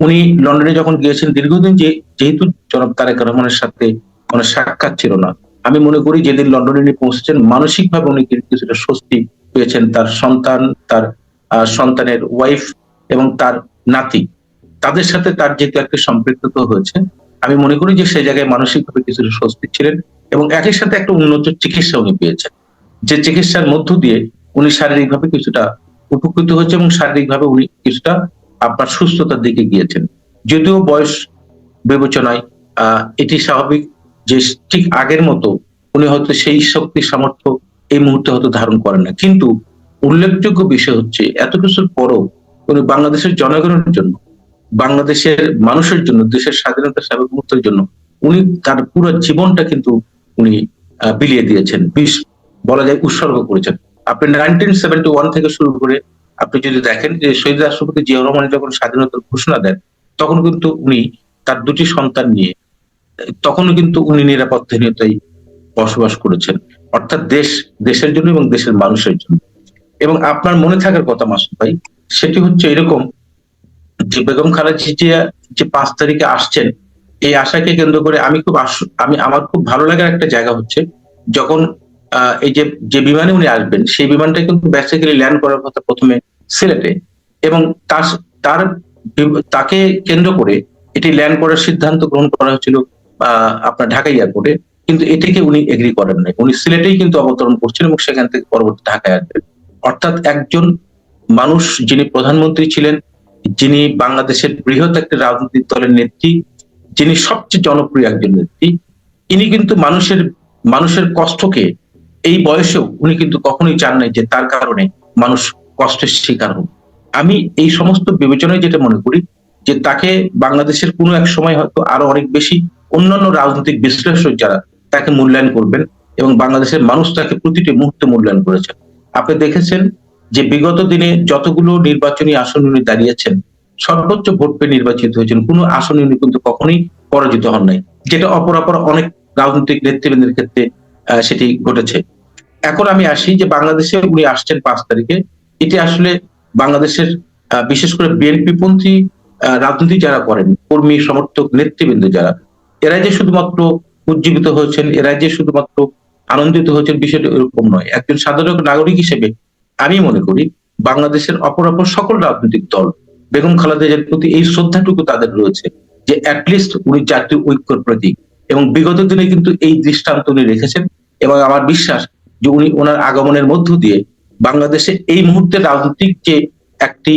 উনি লন্ডনে যখন গিয়েছেন দীর্ঘদিন যে, যেহেতু জনাব তারেক রহমানের সাথে কোনো সাক্ষাৎ ছিল না, আমি মনে করি যেদিন লন্ডনে উনি পৌঁছেছেন, মানসিকভাবে উনি কিছুটা স্বস্তি পেয়েছেন তার সন্তান, তার সন্তানের ওয়াইফ এবং তার নাতি। তাদের সাথে তার যেহেতু একটা সম্পৃক্ততা হয়েছে, আমি মনে করি যে সেই জায়গায় মানসিকভাবে কিছুটা স্বস্তি ছিলেন এবং একই সাথে একটা উন্নত চিকিৎসা উনি পেয়েছেন। যে চিকিৎসার মধ্য দিয়ে উনি শারীরিকভাবে কিছুটা উপকৃত হয়েছে এবং শারীরিকভাবে উনি কিছুটা আপনার সুস্থতার দিকে গিয়েছেন। যদিও বয়স বিবেচনায় এটি স্বাভাবিক যে ঠিক আগের মতো উনি হয়তো সেই শক্তি সামর্থ্য এই মুহূর্তে হয়তো ধারণ করেন না। কিন্তু উল্লেখযোগ্য বিষয় হচ্ছে এত কিছুর পরও উনি বাংলাদেশের জনগণের জন্য, বাংলাদেশের মানুষের জন্য, দেশের স্বাধীনতা সার্বভৌমত্বের জন্য উনি তার পুরো জীবনটা কিন্তু উনি বিলিয়ে দিয়েছেন বিশ বলা যায় উৎসর্গ করেছেন। আপনি নাইনটিন সেভেন্টি ওয়ান থেকে শুরু করে আপনি যদি দেখেন যে শহীদ রাষ্ট্রপতি জিয়া রহমান যখন স্বাধীনতার ঘোষণা দেন তখন কিন্তু উনি তার দুটি সন্তান নিয়ে আহ, তখনও কিন্তু উনি নিরাপত্তাহীনতায় বসবাস করেছেন। অর্থাৎ দেশ দেশের জন্য এবং দেশের মানুষের জন্য। এবং আপনার মনে থাকার কথা মাসুদ ভাই সেটি হচ্ছে এরকম যে বেগম খালেদা যে পাঁচ তারিখে আসছেন এই আশাকে কেন্দ্র করে আমি খুব আমি আমার খুব ভালো লাগার একটা জায়গা হচ্ছে যখন এই যে যে বিমানে উনি আসবেন, সেই বিমানটা কিন্তু বেসিক্যালি ল্যান্ড করার কথা প্রথমে সিলেটে এবং তার তার তাকে কেন্দ্র করে এটি ল্যান্ড করার সিদ্ধান্ত গ্রহণ করা হয়েছিল আপনার ঢাকা এয়ারপোর্টে। কিন্তু এটিকে উনি এগ্রি করেন নাই। উনি সিলেটেই কিন্তু অবতরণ করছেন এবং সেখান থেকে পরবর্তী ঢাকায় আসবেন। অর্থাৎ একজন মানুষ যিনি প্রধানমন্ত্রী ছিলেন, যিনি বাংলাদেশের বৃহৎ একটি রাজনৈতিক দলের নেত্রী, যিনি সবচেয়ে জনপ্রিয় একজন নেত্রী, ইনি কিন্তু মানুষের মানুষের কষ্টকে এই বয়সেও উনি কিন্তু কখনোই চান নাই যে তার কারণে মানুষ কষ্টের শিকার হোক। আমি এই সমস্ত বিবেচনায় যেটা মনে করি যে তাকে বাংলাদেশের কোনো এক সময় হয়তো আরও অনেক বেশি অন্যান্য রাজনৈতিক বিশ্লেষক যারা তাকে মূল্যায়ন করবেন এবং বাংলাদেশের মানুষ তাকে প্রতিটি মুহূর্তে মূল্যায়ন করেছেন। আপনি দেখেছেন যে বিগত দিনে যতগুলো নির্বাচনী আসন উনি দাঁড়িয়েছেন, সর্বোচ্চ ভোট পেয়ে নির্বাচিত হয়েছেন, কোনো আসনে উনি কিন্তু কখনোই পরাজিত হন নাই, যেটা অপরাপর অনেক রাজনৈতিক নেতৃবৃন্দের ক্ষেত্রে সেটি ঘটেছে। এখন আমি আসি যে বাংলাদেশে উনি আসছেন পাঁচ তারিখে। এটি আসলে বাংলাদেশের বিশেষ করে বিএনপি পন্থী রাজনীতি যারা করেন, কর্মী, সমর্থক, নেতৃবৃন্দ যারা এরা যে শুধুমাত্র উজ্জীবিত হয়েছেন এরা যে শুধুমাত্র আনন্দিত হয়েছেন বিষয়টা এরকম নয়। একজন সাধারণ নাগরিক হিসেবে আমি মনে করি বাংলাদেশের অপর অপর সকল রাজনৈতিক দল, বেগম খালেদা জিয়ার প্রতি এই শ্রদ্ধাটুকু তাদের রয়েছে যে অ্যাটলিস্ট উনি জাতীয় ঐক্যর প্রতীক। এবং বিগত দিনে কিন্তু এই দৃষ্টান্ত উনি রেখেছেন এবং আমার বিশ্বাস যে উনি ওনার আগমনের মধ্য দিয়ে বাংলাদেশে এই মুহূর্তে রাজনৈতিক যে একটি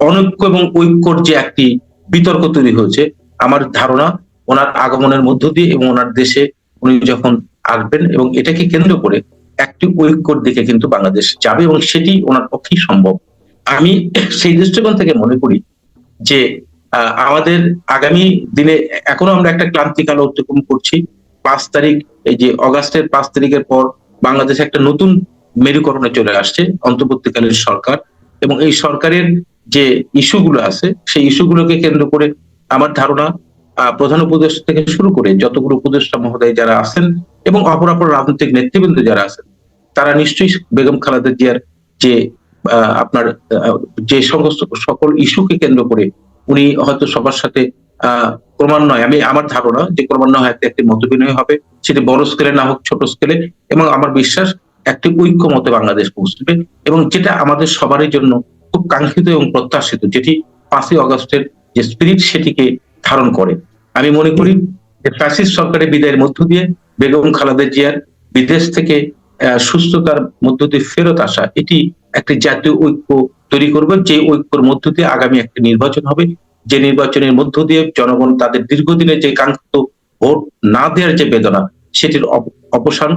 অনৈক্য এবং ঐক্যর যে একটি বিতর্ক তৈরি হয়েছে, আমার ধারণা ওনার আগমনের মধ্য দিয়ে এবং ওনার দেশে উনি যখন আসবেন এবং এটাকে কেন্দ্র করে একটি ঐক্যর দিকে কিন্তু বাংলাদেশ যাবে এবং সেটি ওনার পক্ষেই সম্ভব। আমি সেই দৃষ্টিকোণ থেকে মনে করি যে আমাদের আগামী দিনে এখনও আমরা একটা ক্লান্তিকাল অতিক্রম করছি। পাঁচ তারিখ, এই যে অগাস্টের পাঁচ তারিখের পর বাংলাদেশে একটা নতুন মেরুকরণে চলে আসছে অন্তর্বর্তীকালীন সরকার এবং এই সরকারের যে ইস্যুগুলো আছে, সেই ইস্যুগুলোকে কেন্দ্র করে আমার ধারণা প্রধান উপদেষ্টা থেকে শুরু করে যতগুলো উপদেষ্টা মহোদয় যারা আছেন এবং অপরাপর রাজনৈতিক নেতৃবৃন্দ যারা আছেন, তারা নিশ্চয়ই বেগম খালেদা জিয়ার যে আপনার যে সমস্ত সকল ইস্যুকে কেন্দ্র করে উনি হয়তো সবার সাথে ক্রমান্বয়ে, আমি আমার ধারণা যে ক্রমান্বয়ে হয়তো একটি মতবিনয় হবে, সেটি বড় স্কেলে না হোক, ছোট স্কেলে এবং আমার বিশ্বাস একটি ঐক্য মতে বাংলাদেশ পৌঁছবে, এবং যেটা আমাদের সবারই জন্য খুব কাঙ্ক্ষিত এবং প্রত্যাশিত, যেটি পাঁচই অগস্টের যে স্পিরিট সেটিকে ধারণ করে। আমি মনে করি যে ফ্যাসিস্ট সরকারের বিদায়ের মধ্য দিয়ে বেগম খালেদা জিয়ার বিদেশ থেকে সুস্থতার মধ্য দিয়ে ফেরত আসা, এটি একটি জাতীয় ঐক্য তৈরি করবে যে ঐক্যর মধ্য দিয়ে আগামী একটি নির্বাচন হবে। যে নির্বাচনের মধ্য দিয়ে জনগণ তাদের দীর্ঘদিনের যে কাঙ্ক্ষিত ভোট না দেওয়ার যে বেদনা, সেটির অবসান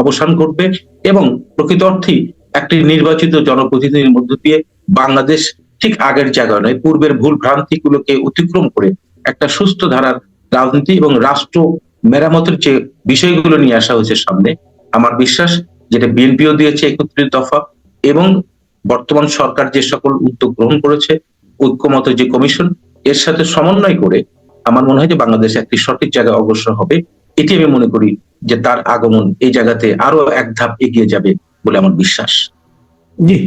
অবসান ঘটবে এবং প্রকৃত অর্থে একটি নির্বাচিত জনপ্রতিনিধির মধ্য দিয়ে বাংলাদেশ ঠিক আগের জায়গায় নয়, পূর্বের ভুল ভ্রান্তিগুলোকে অতিক্রম করে একটা সুস্থ ধারার রাজনীতি এবং রাষ্ট্র মেরামতের যে বিষয়গুলো নিয়ে আসা হয়েছে সামনে, আমার বিশ্বাস যেটা বিএনপিও দিয়েছে একত্রিত দফা এবং বর্তমান সরকার যে সকল উদ্যোগ গ্রহণ করেছে, ঐক্যমত যে কমিশন এর সাথে সমন্বয় করে আমার মনে হয় যে বাংলাদেশ একটি সঠিক জায়গায় অগ্রসর হবে। এটি আমি মনে করি যে তার আগমন এই জায়গাতে আরও এক ধাপ এগিয়ে যাবে বলে আমার বিশ্বাস। জি।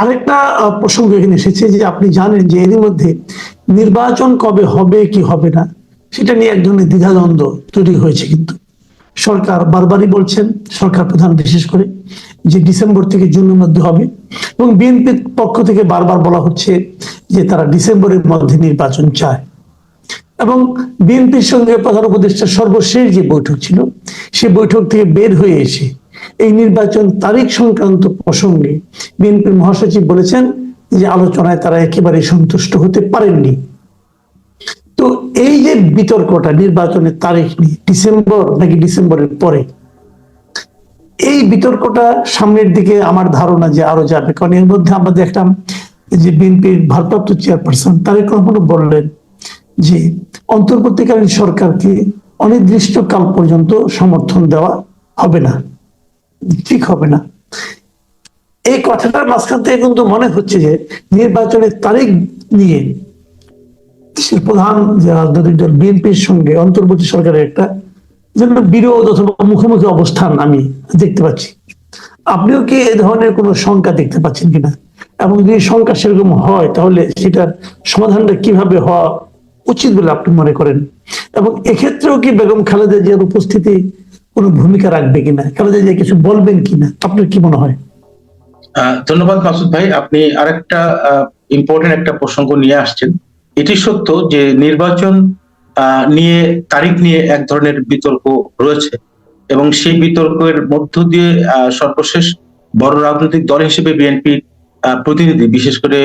আরেকটা প্রসঙ্গ এখানে এসেছে যে আপনি জানেন যে এরই মধ্যে নির্বাচন কবে হবে কি হবে না, সেটা নিয়ে এক ধরনের দ্বিধাদ্বন্দ্ব তৈরি হয়েছে কিন্তু। সরকার বারবারই বলছেন, সরকার প্রধান বিশেষ করে, যে ডিসেম্বর থেকে জুনের মধ্যে হবে। এবং বিএনপির পক্ষ থেকে বারবার বলা হচ্ছে যে তারা ডিসেম্বরের মধ্যে নির্বাচন চায়। এবং বিএনপির সঙ্গে প্রধান উপদেষ্টার সর্বশেষ যে বৈঠক ছিল, সে বৈঠক থেকে বের হয়ে এসে এই নির্বাচন তারিখ সংক্রান্ত প্রসঙ্গে বিএনপির মহাসচিব বলেছেন যে আলোচনায় তারা একেবারে সন্তুষ্ট হতে পারেননি। তো এই যে বিতর্কটা নির্বাচনের তারিখ নিয়ে ডিসেম্বর নাকি ডিসেম্বরের পরে, এই বিতর্কটা সামনের দিকে আমার ধারণা যে আরও যাবে। কারণ এর মধ্যে আমরা দেখলাম যে বিএনপির ভারপ্রাপ্ত চেয়ারপারসন তারেক রহমানও বললেন যে অন্তর্বর্তীকালীন সরকারকে অনির্দিষ্টকাল পর্যন্ত সমর্থন দেওয়া হবে না, ঠিক হবে না। এই কথাটার মাঝখান থেকে কিন্তু মনে হচ্ছে যে নির্বাচনের তারিখ নিয়ে দেশের প্রধান যে রাজনৈতিক দল বিএনপির সঙ্গে অন্তর্বর্তী সরকারের একটা যেন বিরোধ অথবা মুখোমুখি অবস্থান আমি দেখতে পাচ্ছি। আপনিও কি এ ধরনের কোনো শঙ্কা দেখতে পাচ্ছেন কিনা? এবং যদি শঙ্কা সেরকম হয়, তাহলে সেটার সমাধানটা কীভাবে হওয়া উচিত বলে আপনি মনে করেন? এবং এক্ষেত্রেও কি বেগম খালেদা জিয়ার উপস্থিতি কোনো ভূমিকা রাখবে কিনা? খালেদা জিয়া কিছু বলবেন কিনা? আপনার কি মনে হয়? ধন্যবাদ মাসুদ ভাই। আপনি আরেকটা ইম্পর্টেন্ট একটা প্রসঙ্গ নিয়ে আসছেন। এটি সত্য যে নির্বাচন নিয়ে, তারিখ নিয়ে এক ধরনের বিতর্ক রয়েছে এবং সেই বিতর্কের মধ্য দিয়ে সর্বশেষ বড় রাজনৈতিক দল হিসেবে বিএনপি প্রতিনিধি বিশেষ করে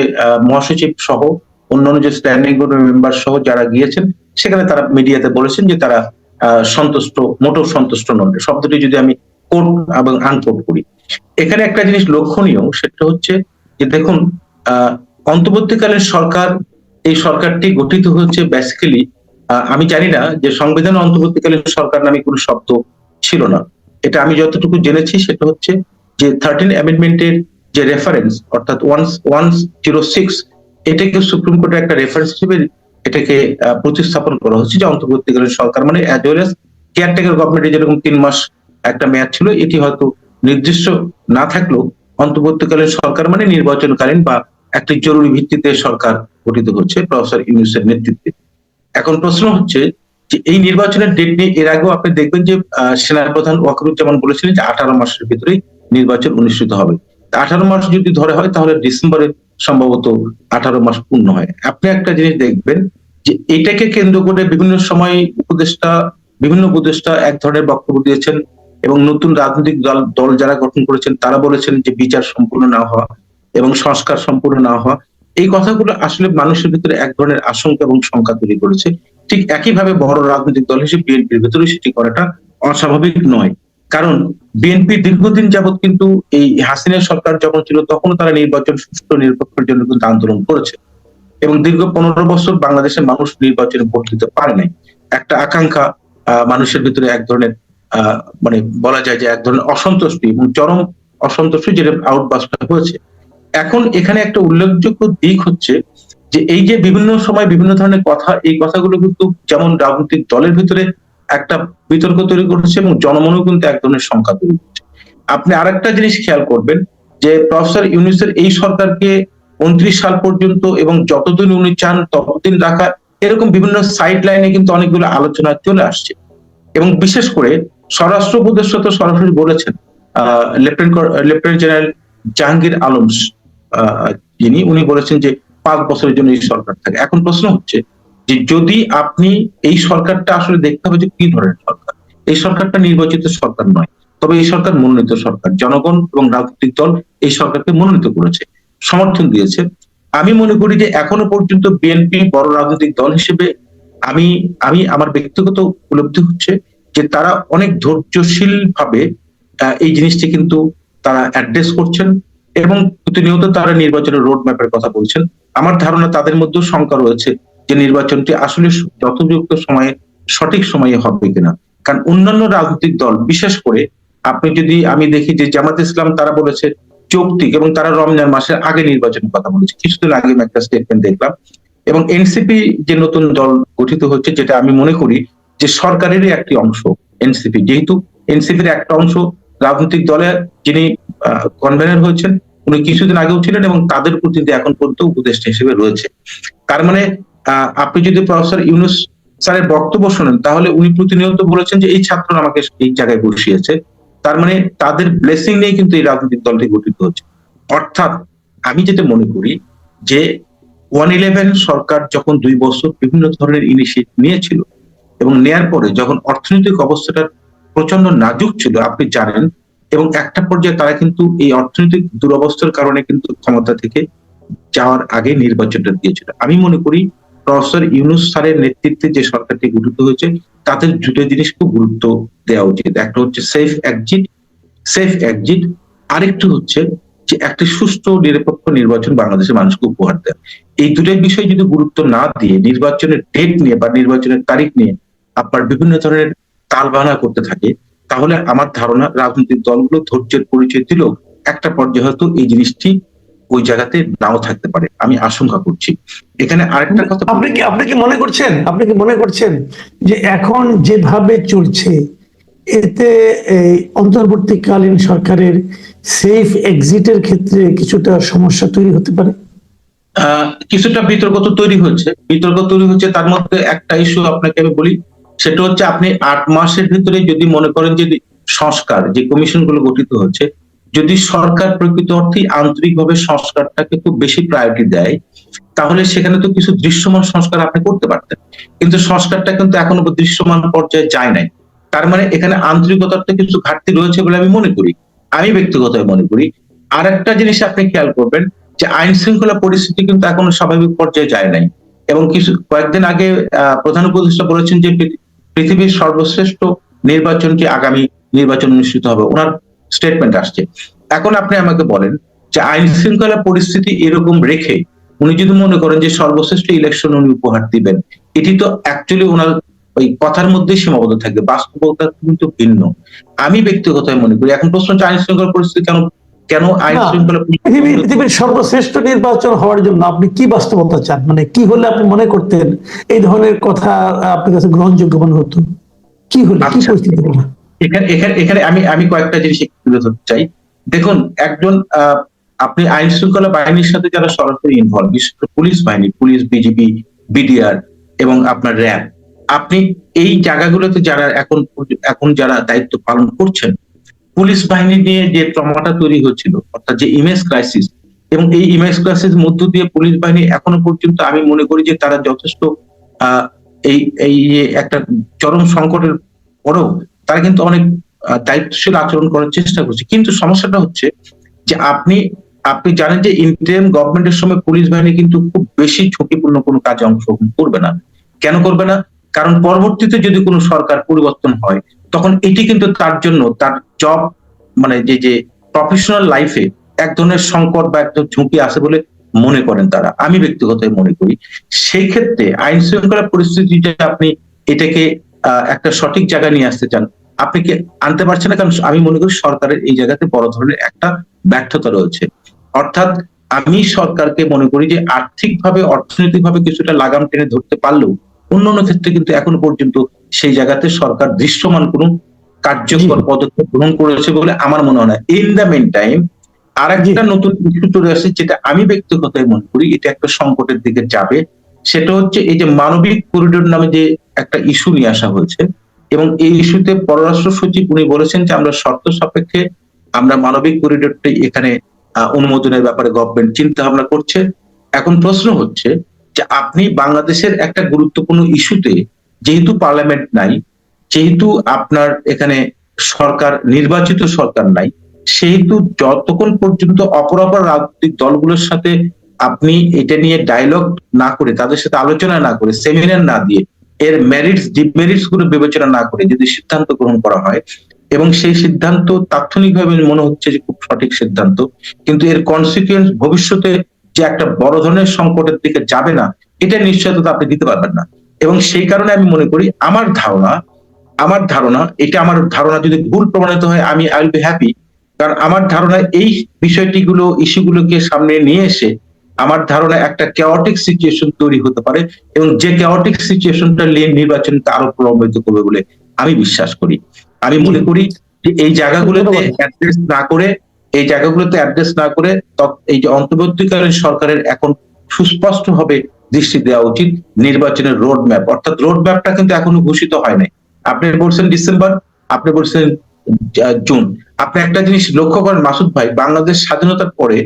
মহাসচিব সহ অন্যান্য যে স্ট্যান্ডিং গ্রুপের মেম্বার সহ যারা গিয়েছেন, সেখানে তারা মিডিয়াতে বলেছেন যে তারা সন্তুষ্ট, মোটেও সন্তুষ্ট নন। শব্দটি যদি আমি কোট এবং আনকোট করি। এখানে একটা জিনিস লক্ষণীয়, সেটা হচ্ছে যে দেখুন অন্তর্বর্তীকালীন সরকার এই সরকারটি গঠিত হচ্ছে বেসিক্যালি আমি জানি না যে সংবিধান অন্তর্বর্তীকালীন সরকার নামে কোনো শব্দ ছিল না। এটা আমি যতটুকু জেনেছি সেটা হচ্ছে যে থার্টিন অ্যামেন্ডমেন্টের যে রেফারেন্স অর্থাৎ ওয়ান ওয়ান জিরো সিক্স এটাকে সুপ্রিম কোর্টের একটা রেফারেন্স হিসেবে এটাকে প্রতিস্থাপন করা হচ্ছে যে অন্তর্বর্তীকালীন সরকার। মানে অ্যাজ ওয়েল এস কেয়ারটেকার গভর্নমেন্টের যেরকম তিন মাস একটা মেয়াদ ছিল, এটি হয়তো নির্দিষ্ট না থাকলেও অন্তর্বর্তীকালীন সরকার মানে নির্বাচনকালীন বা একটি জরুরি ভিত্তিতে সরকার গঠিত হচ্ছে, প্রফেসর ইউনুসের নেতৃত্বে। এখন প্রশ্ন হচ্ছে যে এই নির্বাচনের ডেট নিয়ে এর আগেও আপনি দেখবেন যে সেনাপ্রধান ওয়াকরুজ্জামান বলেছিলেন যে আঠারো মাসের ভিতরেই নির্বাচন অনুষ্ঠিত হবে। আঠারো মাস যদি ধরে হয়, তাহলে ডিসেম্বরে সম্ভবত আঠারো মাস পূর্ণ হয়। আপনি একটা জিনিস দেখবেন যে এটাকে কেন্দ্র করে বিভিন্ন সময় উপদেষ্টা, বিভিন্ন উপদেষ্টা এক ধরনের বক্তব্য দিয়েছেন এবং নতুন রাজনৈতিক দল দল যারা গঠন করেছেন, তারা বলেছেন যে বিচার সম্পূর্ণ না হওয়া এবং সংস্কার সম্পূর্ণ না হওয়া, এই কথাগুলো আসলে মানুষের ভিতরে এক ধরনের আশঙ্কা এবং শঙ্কা তৈরি করেছে। ঠিক একইভাবে বড় রাজনৈতিক দল হিসেবে বিএনপির ভেতরে সেটি করাটা অস্বাভাবিক নয়। কারণ বিএনপি দীর্ঘদিন যাবৎ কিন্তু এই হাসিনের সরকার যখন ছিল তখন তারা নির্বাচন, সুষ্ঠু নিরপেক্ষের জন্য কিন্তু আন্দোলন করেছে। এবং দীর্ঘ পনেরো বছর বাংলাদেশের মানুষ নির্বাচনে ভোট দিতে পারে নাই। একটা আকাঙ্ক্ষা মানুষের ভিতরে এক ধরনের মানে বলা যায় যে এক ধরনের অসন্তুষ্টি এবং চরম অসন্তুষ্টি যেটা আউটবাস্ট হয়েছে। এখন এখানে একটা উল্লেখযোগ্য দিক হচ্ছে যে এই যে বিভিন্ন সময় বিভিন্ন ধরনের কথা, এই কথাগুলো কিন্তু যেমন রাজনৈতিক দলের ভিতরে একটা বিতর্ক তৈরি করেছে এবং জনমনেও কিন্তু এক ধরনের সংখ্যা তৈরি করছে আপনি আর একটা জিনিস খেয়াল করবেন যে প্রফেসর ইউনিসের এই সরকারকে উনত্রিশ সাল পর্যন্ত এবং যতদিন উনি চান ততদিন রাখা, এরকম বিভিন্ন সাইড লাইনে কিন্তু অনেকগুলো আলোচনা চলে আসছে। এবং বিশেষ করে স্বরাষ্ট্র উপদেষ্টা তো সরাসরি বলেছেন, আহ, লেফটেন্যান্ট কর- লেফটেন্যান্ট জেনারেল জাহাঙ্গীর আলম। যিনি, উনি বলেছেন যে পাঁচ বছরের জন্য এই সরকার থাকে। এখন প্রশ্ন হচ্ছে যে যদি আপনি এই সরকারটা আসলে দেখতে হবে যে কি ধরনের সরকার। এই সরকারটা নির্বাচিত সরকার নয়, তবে এই সরকার মনোনীত সরকার। জনগণ এবং রাজনৈতিক দল এই সরকারকে মনোনীত করেছে, সমর্থন দিয়েছে। আমি মনে করি যে এখনও পর্যন্ত বিএনপি বড় রাজনৈতিক দল হিসেবে আমি আমি আমার ব্যক্তিগত উপলব্ধি হচ্ছে যে তারা অনেক ধৈর্যশীল ভাবে এই জিনিসটি কিন্তু তারা অ্যাড্রেস করছেন। এবং প্রতিনিয়ত তারা নির্বাচনের রোড ম্যাপের কথা বলছেন। আমার ধারণা তাদের মধ্যেও শঙ্কা রয়েছে যে নির্বাচনটি আসলে যথোপযুক্ত সময়ে, সঠিক সময়ে হবে কিনা। কারণ অন্যান্য রাজনৈতিক দল, বিশেষ করে আপনি যদি আমি দেখি যে জামাত ইসলাম, তারা বলেছে যৌক্তিক এবং তারা রমজান মাসের আগে নির্বাচনের কথা বলেছে। কিছুদিন আগে আমি একটা স্টেটমেন্ট দেখলাম এবং এনসিপি যে নতুন দল গঠিত হচ্ছে, যেটা আমি মনে করি যে সরকারেরই একটি অংশ এনসিপি যেহেতু এনসিপির একটা অংশ রাজনৈতিক দলে যিনি কনভেনার হয়েছেন উনি কিছুদিন আগেও ছিলেন এবং তাদের প্রতিনিধি এখন পর্যন্ত উপদেষ্টা হিসেবে রয়েছে। তার মানে আপনি যদি প্রফেসর ইউনুস স্যারের বক্তব্য শোনেন, তাহলে উনি প্রতিনিয়ত বলেছেন যে এই ছাত্র আমাকে এই জায়গায় বসিয়েছে। তার মানে তাদের ব্লেসিং নিয়ে কিন্তু এই রাজনৈতিক দলটি গঠিত হচ্ছে। অর্থাৎ, আমি যেটা মনে করি যে ওয়ান ইলেভেন সরকার যখন দুই বছর বিভিন্ন ধরনের ইনিশিয়েটিভ নিয়েছিল এবং নেয়ার পরে যখন অর্থনৈতিক অবস্থাটা প্রচণ্ড নাজুক ছিল, আপনি জানেন এবং একটা পর্যায়ে তারা কিন্তু এই অর্থনৈতিক দুরবস্থার কারণে কিন্তু ক্ষমতা থেকে যাওয়ার আগে নির্বাচনটা দিয়েছিল। আমি মনে করি প্রফেসর ইউনুস স্যারের নেতৃত্বে যে সরকারটি গঠিত হয়েছে, তাদের দুটো জিনিস খুব গুরুত্ব দেওয়া উচিত। একটা হচ্ছে সেফ এক্সিট সেফ এক্সিট আরেকটি হচ্ছে যে একটি সুস্থ, নিরপেক্ষ নির্বাচন বাংলাদেশের মানুষকে উপহার দেয় এই দুটোর বিষয় যদি গুরুত্ব না দিয়ে নির্বাচনের ডেট নিয়ে বা নির্বাচনের তারিখ নিয়ে আপনার বিভিন্ন ধরনের তালবাহানা করতে থাকে তাহলে আমার ধারণা রাজনৈতিক দলগুলো ধৈর্যের পরিচয় দিল একটা পর্যায়ে হয়তো এই জিনিসটি ওই জায়গাতে নাও থাকতে পারে। আমি আশঙ্কা করছি। এখানে আরেকটা কথা আপনি কি আপনি কি মনে করছেন? আপনি কি মনে করছেন যে এখন যেভাবে চলছে এতে এই অন্তর্বর্তীকালীন সরকারের সেফ এক্সিটের ক্ষেত্রে কিছুটা সমস্যা তৈরি হতে পারে? আহ, কিছুটা বিতর্ক তো তৈরি হচ্ছে বিতর্ক তৈরি হচ্ছে তার মধ্যে একটা ইস্যু আপনাকে আমি বলি সেটা হচ্ছে আপনি আট মাসের ভিতরে যদি মনে করেন যে সংস্কার, যে কমিশনগুলো গঠিত হচ্ছে, যদি সরকার প্রকৃত অর্থে আন্তরিকভাবে সংস্কারটাকে খুব বেশি প্রায়োরিটি দেয়, তাহলে সেখানে তো কিছু দৃশ্যমান সংস্কার আপনি করতে পারতেন। কিন্তু সংস্কারটা কিন্তু এখনও দৃশ্যমান পর্যায়ে যায় নাই। তার মানে এখানে আন্তরিকতার তো কিছু ঘাটতি রয়েছে বলে আমি মনে করি। আমি ব্যক্তিগতভাবে মনে করি। আর একটা জিনিস আপনি খেয়াল করবেন যে আইন শৃঙ্খলা পরিস্থিতি কিন্তু এখনও স্বাভাবিক পর্যায়ে যায় নাই। এবং কিছু কয়েকদিন আগে প্রধান উপদেষ্টা বলেছেন যে পৃথিবীর সর্বশ্রেষ্ঠ নির্বাচনটি আগামী নির্বাচন অনুষ্ঠিত হবে? ওনার স্টেটমেন্ট আসছে। এখন আপনি আমাকে বলেন যে আইন শৃঙ্খলা পরিস্থিতি এরকম রেখে উনি যদি মনে করেন যে সর্বশ্রেষ্ঠ ইলেকশন উনি উপহার দিবেন, এটি তো অ্যাকচুয়ালি ওনার ওই কথার মধ্যেই সীমাবদ্ধ থাকবে বাস্তবতা কিন্তু ভিন্ন। আমি ব্যক্তিগত মনে করি, এখন প্রশ্ন হচ্ছে আইন শৃঙ্খলা পরিস্থিতি কেন কেন আইন শৃঙ্খলা পৃথিবীর সর্বশ্রেষ্ঠ নির্বাচন হওয়ার জন্য আপনি কি বাস্তবতা চান? মানে কি হলে আপনি মনে করতেন এই ধরনের কথা আপনার কাছে গ্রহণযোগ্য মনে হতো? কি হলে? কি আচ্ছা। পরিস্থিতি এখানে এখানে এখানে আমি আমি কয়েকটা জিনিস তুলে ধরতে চাই। দেখুন একজন আহ, আপনি আইন শৃঙ্খলা বাহিনীর সাথে যারা সরাসরি ইনভলভ বিশেষ করে পুলিশ বাহিনী পুলিশ বিজিবি বিডিআর এবং আপনার র্যাব আপনি এই জায়গাগুলোতে যারা এখন এখন যারা দায়িত্ব পালন করছেন পুলিশ বাহিনী নিয়ে যে ট্রমাটা তৈরি হয়েছিল অর্থাৎ যে ইমেজ ক্রাইসিস এবং এই ইমেজ ক্রাইসিস মধ্য দিয়ে পুলিশ বাহিনী এখনও পর্যন্ত আমি মনে করি যে তারা যথেষ্ট এই এই একটা চরম সংকটের পরেও তারা কিন্তু অনেক দায়িত্বশীল আচরণ করার চেষ্টা করছে। কিন্তু সমস্যাটা হচ্ছে যে আপনি আপনি জানেন যে ইন্টারিম গভর্নমেন্টের সময় পুলিশ বাহিনী কিন্তু খুব বেশি ঝুঁকিপূর্ণ কোনো কাজে অংশগ্রহণ করবে না। কেন করবে না? কারণ পরবর্তীতে যদি কোনো সরকার পরিবর্তন হয় তখন এটি কিন্তু তার জন্য, তার জব মানে যে যে প্রফেশনাল লাইফে এক ধরনের সংকট বা একটা ঝুঁকি আছে বলে মনে করেন তারা। আমি ব্যক্তিগত মনে করি সেই ক্ষেত্রে আইন শৃঙ্খলা পরিস্থিতিটা আপনি এটাকে একটা সঠিক জায়গায় নিয়ে আসতে চান, আপনি কি আনতে পারছেন না? কারণ আমি মনে করি সরকারের এই জায়গাতে বড় ধরনের একটা ব্যর্থতা রয়েছে। অর্থাৎ আমি সরকারকে মনে করি যে আর্থিকভাবে, অর্থনৈতিকভাবে কিছুটা লাগাম টেনে ধরতে পারলেও অন্যান্য ক্ষেত্রে কিন্তু এখনও পর্যন্ত সেই জায়গাতে সরকার দৃশ্যমান কোনো কার্যকর পদক্ষেপ গ্রহণ করেছে বলে আমার মনে হয় না। ইন দ্য মেন টাইম আর একটা নতুন ইস্যু চলে আসছে যেটা আমি ব্যক্তিগত মনে করি এটা একটা সংকটের দিকে যাবে। সেটা হচ্ছে এই যে মানবিক করিডোর নামে যে একটা ইস্যু নিয়ে আসা হয়েছে এবং এই ইস্যুতে পররাষ্ট্র সচিব উনি বলেছেন যে আমরা শর্ত সাপেক্ষে আমরা মানবিক করিডোরটি এখানে অনুমোদনের ব্যাপারে গভর্নমেন্ট চিন্তা ভাবনা করছে। এখন প্রশ্ন হচ্ছে যে আপনি বাংলাদেশের একটা গুরুত্বপূর্ণ ইস্যুতে যেহেতু পার্লামেন্ট নাই, যেহেতু আপনার এখানে সরকার, নির্বাচিত সরকার নাই, সেহেতু যতক্ষণ পর্যন্ত অপরাপর রাজনৈতিক দলগুলোর সাথে আপনি এটা নিয়ে ডায়লগ না করে, তাদের সাথে আলোচনা না করে সেমিনার না দিয়ে এর মেরিটস ডিমেরিটসগুলো বিবেচনা না করে যদি সিদ্ধান্ত গ্রহণ করা হয় এবং সেই সিদ্ধান্ত তাৎক্ষণিকভাবে মনে হচ্ছে যে খুব সঠিক সিদ্ধান্ত, কিন্তু এর কনসিকুয়েন্স ভবিষ্যতে যে একটা বড় ধরনের সংকটের দিকে যাবে না, এটা নিশ্চয়তা আপনি দিতে পারবেন না। এবং সেই কারণে আমি মনে করি আমার ধারণা আমার ধারণা এটা আমার ধারণা যদি ভুল প্রমাণিত হয় আমি আই উইল বি হ্যাপি কারণ আমার ধারণা এই বিষয়টিগুলো ইস্যুগুলোকে সামনে নিয়ে এসে আমার ধারণা একটা কেওয়াটিক সিচুয়েশন তৈরি হতে পারে এবং যে কেওয়াটিক সিচুয়েশনটা নির্বাচনকে আরও প্রভাবিত করবে বলে আমি বিশ্বাস করি। আমি মনে করি যে এই জায়গাগুলোতে। অ্যাড্রেস না করে এই জায়গাগুলোতে অ্যাড্রেস না করে এই যে অন্তর্বর্তীকালীন সরকারের এখন সুস্পষ্ট ভাবে দৃষ্টি দেওয়া উচিত নির্বাচনের রোড ম্যাপ অর্থাৎ রোড ম্যাপটা কিন্তু এখনও ঘোষিত হয় নাই আপনি বলছেন ডিসেম্বর, আপনি বলছেন জুন। আপনি একটা জিনিস লক্ষ্য করেন মাসুদ ভাই, বাংলাদেশ স্বাধীনতার পরে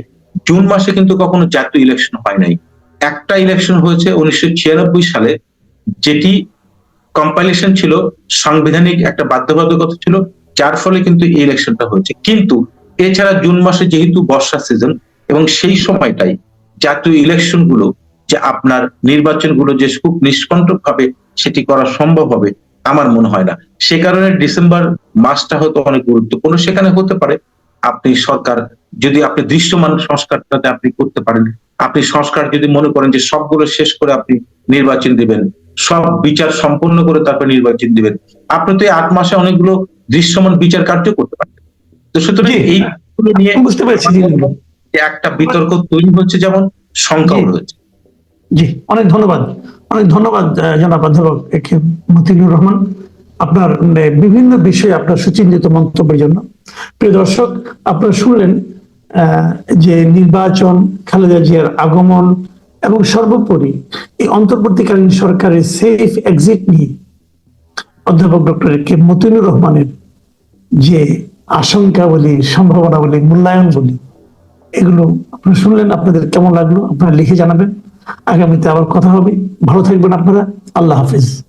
জুন মাসে কিন্তু কখনো জাতীয় ইলেকশন হয় নাই। একটা ইলেকশন হয়েছে উনিশশো ছিয়ানব্বই সালে, যেটি কম্পাইলেশন ছিল, সাংবিধানিক একটা বাধ্যবাধকতা ছিল, যার ফলে কিন্তু এই ইলেকশনটা হয়েছে। কিন্তু এছাড়া জুন মাসে যেহেতু বর্ষা সিজন এবং সেই সময়টাই জাতীয় ইলেকশনগুলো যে আপনার নির্বাচনগুলো যে খুব নিষ্কণ্টক ভাবে সেটি করা সম্ভব হবে আমার মনে হয় না। সে কারণে ডিসেম্বর মাসটা হয়তো অনেক গুরুত্বপূর্ণ। সেখানে হতে পারে আপনি সরকার যদি আপনি দৃশ্যমান সংস্কারটাতে আপনি করতে পারেন আপনি সংস্কার যদি মনে করেন যে সবগুলো শেষ করে আপনি নির্বাচন দিবেন সব বিচার সম্পন্ন করে তারপরে নির্বাচন দিবেন আপনি তো এই আট মাসে অনেকগুলো দৃশ্যমান বিচার কার্য করতে পারেন তো সুতরাং এই নিয়ে বুঝতে পেরেছি একটা বিতর্ক তৈরি হচ্ছে যেমন জি। রয়েছে। জি, অনেক ধন্যবাদ। অনেক ধন্যবাদ জনাব অধ্যাপক মতিনুর রহমান। আপনার বিভিন্ন বিষয়ে আপনার সুচিন্তিত মন্তব্যের জন্য। প্রিয় দর্শক, আপনারা শুনলেন যে নির্বাচন, খালেদা জিয়ার আগমন এবং সর্বোপরি এই অন্তর্বর্তীকালীন সরকারের সেফ এক্সিট নিয়ে অধ্যাপক ডক্টর এ কে মতিনুর রহমানের যে আশঙ্কা বলি সম্ভাবনা বলি মূল্যায়ন বলি এগুলো আপনারা শুনলেন, আপনাদের কেমন লাগল, আপনারা লিখে জানাবেন। আগামীতে আবার কথা হবে। ভালো থাকবেন আপনারা। আল্লাহ হাফিজ।